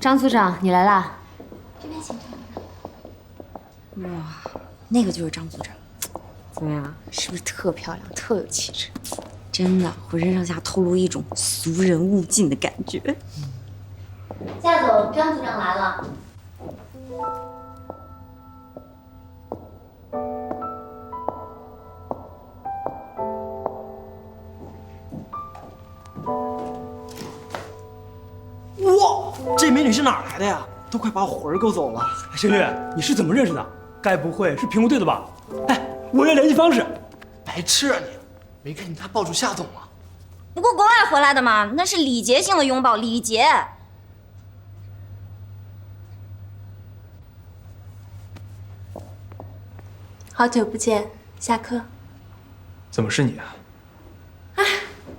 张组长，你来啦？这边请。哇，那个就是张组长，怎么样？是不是特漂亮，特有气质？真的，浑身上下透露一种俗人勿近的感觉。夏总，张组长来了。美女是哪儿来的呀？都快把我魂儿勾走了。星月，你是怎么认识的？该不会是评估队的吧？哎，我要联系方式。白痴啊你！没看见他抱住夏总吗？不过国外回来的嘛，那是礼节性的拥抱，礼节。好久不见，下课。怎么是你啊？哎，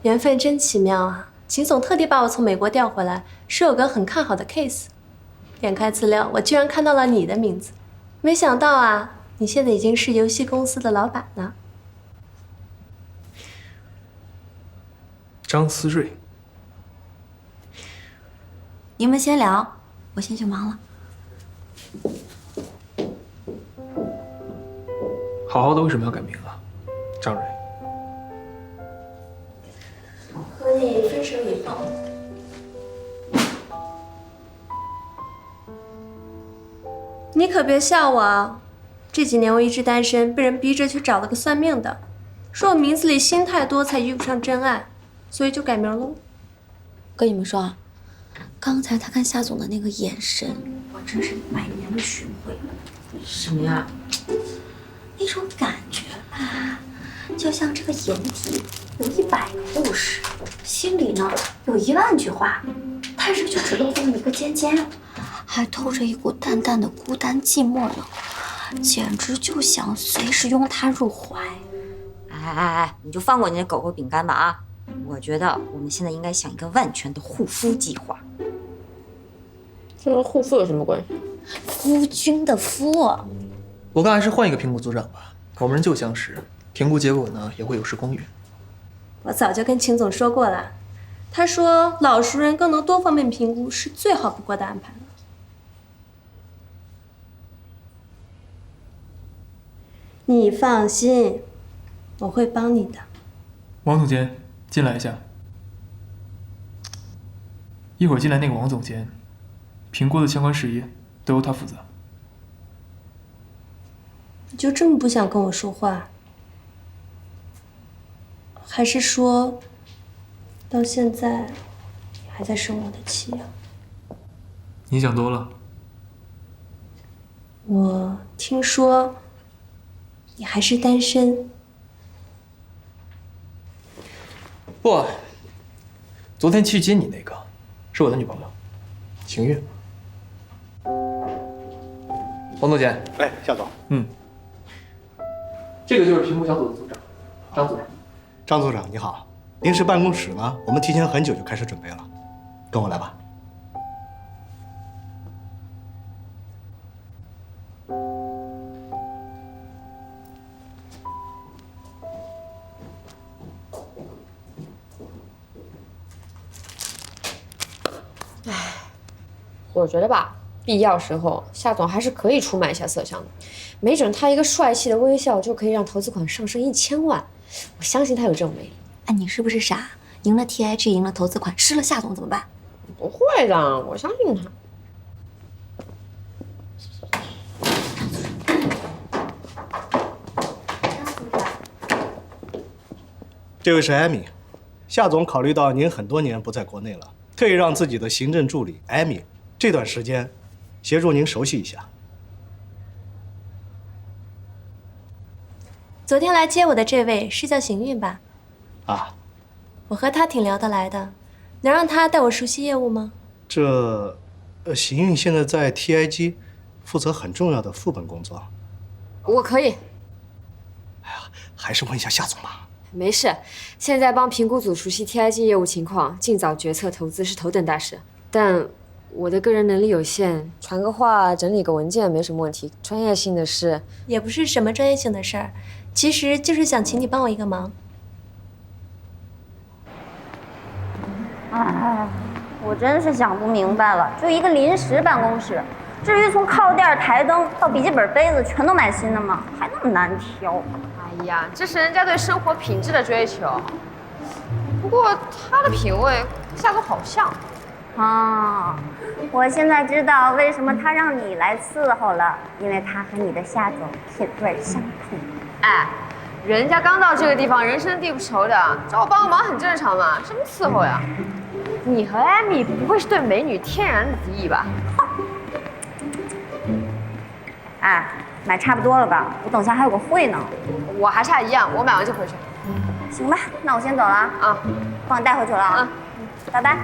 缘分真奇妙啊！秦总特地把我从美国调回来，说有个很看好的 case。点开资料，我居然看到了你的名字。没想到啊，你现在已经是游戏公司的老板了。张思睿，你们先聊，我先去忙了。好好的为什么要改名和你可别笑我啊！这几年我一直单身，被人逼着去找了个算命的，说我名字里心太多，才遇不上真爱，所以就改名喽。跟你们说啊，刚才他看夏总的那个眼神，我真是百年的寻回了。什么呀？那种感就像这个眼底有一百个故事，心里呢有一万句话，但是就只露这么一个尖尖，还透着一股淡淡的孤单寂寞冷，简直就想随时拥他入怀。哎哎哎，你就放过你那狗狗饼干吧啊！我觉得我们现在应该想一个万全的护肤计划。这跟护肤有什么关系？夫君的夫。我看还是换一个苹果组长吧，我们人旧相识，评估结果呢也会有失公允。我早就跟秦总说过了，他说老熟人更能多方面评估，是最好不过的安排了。你放心，我会帮你的。王总监，进来一下。一会儿进来那个王总监，评估的相关事宜都由他负责。你就这么不想跟我说话？还是说，到现在你还在生我的气啊？你想多了。我听说你还是单身。不，昨天去接你那个，是我的女朋友，晴月。王总监，哎，夏总，嗯，这个就是评估小组的组长，张组长。张组长你好，临时办公室呢，我们提前很久就开始准备了，跟我来吧。我觉得吧，必要时候夏总还是可以出卖一下色相的，没准他一个帅气的微笑就可以让投资款上升一千万。我相信他有这种魅力。哎，你是不是傻？赢了 TIG，赢了投资款，失了夏总怎么办？不会的，我相信他。这位是艾米，夏总考虑到您很多年不在国内了，特意让自己的行政助理艾米这段时间协助您熟悉一下。昨天来接我的这位是叫邢韵吧？啊，我和他挺聊得来的，能让他带我熟悉业务吗？这，呃，邢韵现在在 TIG 负责很重要的副本工作，我可以，哎呀还是问一下夏总吧。没事。现在帮评估组熟悉 TIG 业务情况，尽早决策投资是头等大事。但我的个人能力有限，传个话、整理个文件没什么问题。专业性的事，也不是什么专业性的事儿，其实就是想请你帮我一个忙。哎我真是想不明白了，就一个临时办公室，至于从靠垫、台灯到笔记本杯子，全都买新的吗？还那么难挑？哎呀，这是人家对生活品质的追求。不过他的品味跟夏总好像。啊，我现在知道为什么他让你来伺候了，因为他和你的夏总品味相同。哎，人家刚到这个地方，人生地不熟的，找我帮个忙很正常嘛，什么伺候呀？你和艾米不会是对美女天然的敌意吧？哎，买差不多了吧？我等下还有个会呢。我还差一样，我买完就回去。行吧，那我先走了啊，啊，帮我带回去了啊。拜拜。